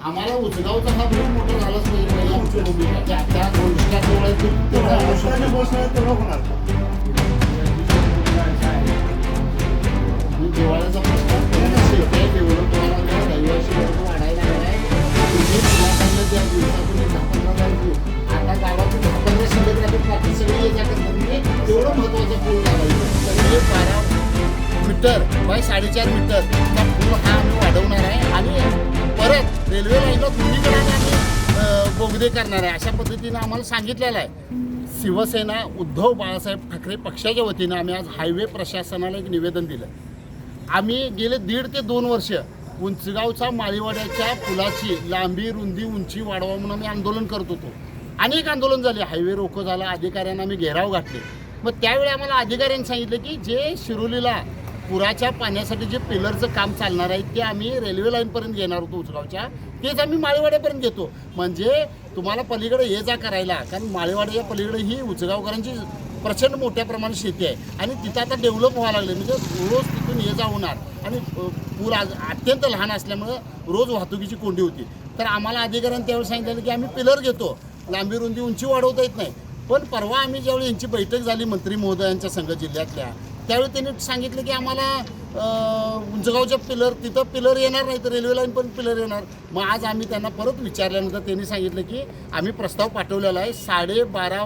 आम्हाला उचगावचा हा खूप मोठा झालाच पाहिजे भूमिका त्या त्या गोष्टी जवळ आहे ते- तेवढं आवश्यक आहे. आणि दिवाळीचा प्रश्न पूर्ण शेवटी डेव्हलप व्हायला लागला रहिवासी वर्ग वाढायला लागलाय तुम्ही आता गावातून दहा पंधरा शिल्लक राहतात बाकी सगळे ये जा करतात म्हणजे तेवढं महत्त्वाचं पूल लावायचं. सगळे बारा मीटर बाय साडेचार मीटर. रेल्वे लाईनला दोन्हीकडे आम्ही बोगदे करणार आहे अशा पद्धतीनं आम्हाला सांगितलेलं आहे. शिवसेना उद्धव बाळासाहेब ठाकरे पक्षाच्या वतीनं आम्ही आज हायवे प्रशासनाला एक निवेदन दिलं. आम्ही गेले दीड ते दोन वर्ष उंचगावच्या माळीवाड्याच्या पुलाची लांबी रुंदी उंची वाढवा म्हणून आम्ही आंदोलन करत होतो. अनेक आंदोलन झाले. हायवे रोको झाला अधिकाऱ्यांना आम्ही घेराव घातले. मग त्यावेळी आम्हाला अधिकाऱ्यांनी सांगितलं की जे शिरोलीला पुराच्या पाण्यासाठी जे पिलरचं काम चालणार आहे ते आम्ही रेल्वे लाईनपर्यंत घेणार होतो उचगावच्या. तेच आम्ही माळेवाड्यापर्यंत घेतो. म्हणजे तुम्हाला पलीकडे ये जा करायला कारण माळीवाड्याच्या पलीकडे ही उचगावकरांची प्रचंड मोठ्या प्रमाणात शेती आहे. आणि तिथं आता डेव्हलप व्हायला लागले म्हणजे रोज तिथून ये जा होणार. आणि पूर आज अत्यंत लहान असल्यामुळं रोज वाहतुकीची कोंडी होती. तर आम्हाला अधिकाऱ्यांनी त्यावेळी सांगितलं की आम्ही पिलर घेतो. लांबी रुंदी उंची वाढवता येत नाही. पण परवा आम्ही ज्यावेळी यांची बैठक झाली मंत्री महोदयांच्या संघ जिल्ह्यातल्या त्यावेळी त्यांनी सांगितलं की आम्हाला उंचगावच्या पिलर तिथं पिलर येणार नाही तर रेल्वे लाईन पण पिलर येणार. मग आज आम्ही त्यांना परत विचारल्यानंतर त्यांनी सांगितलं की आम्ही प्रस्ताव पाठवलेला आहे साडेबारा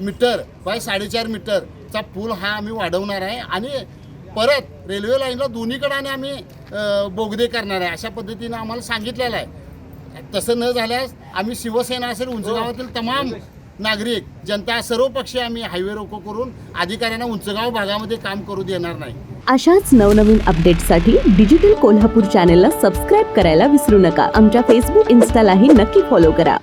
मीटर बाय साडेचार मीटरचा पूल हा आम्ही वाढवणार आहे आणि परत रेल्वे लाईनला दोन्हीकडाने आम्ही बोगदे करणार आहे अशा पद्धतीनं आम्हाला सांगितलेलं आहे. तसं न झाल्यास आम्ही शिवसेना असेल उंचगावातील तमाम नागरिक जनता सर्व पक्षी आम्ही हायवे रोको करून अधिकाऱ्यांना उंचगाव भागामध्ये काम करू देणार नाही. अशाच नवनवीन अपडेटसाठी डिजिटल कोल्हापूर चॅनेलला सबस्क्राईब करायला विसरू नका. आमच्या फेसबुक इन्स्टालाही नक्की फॉलो करा.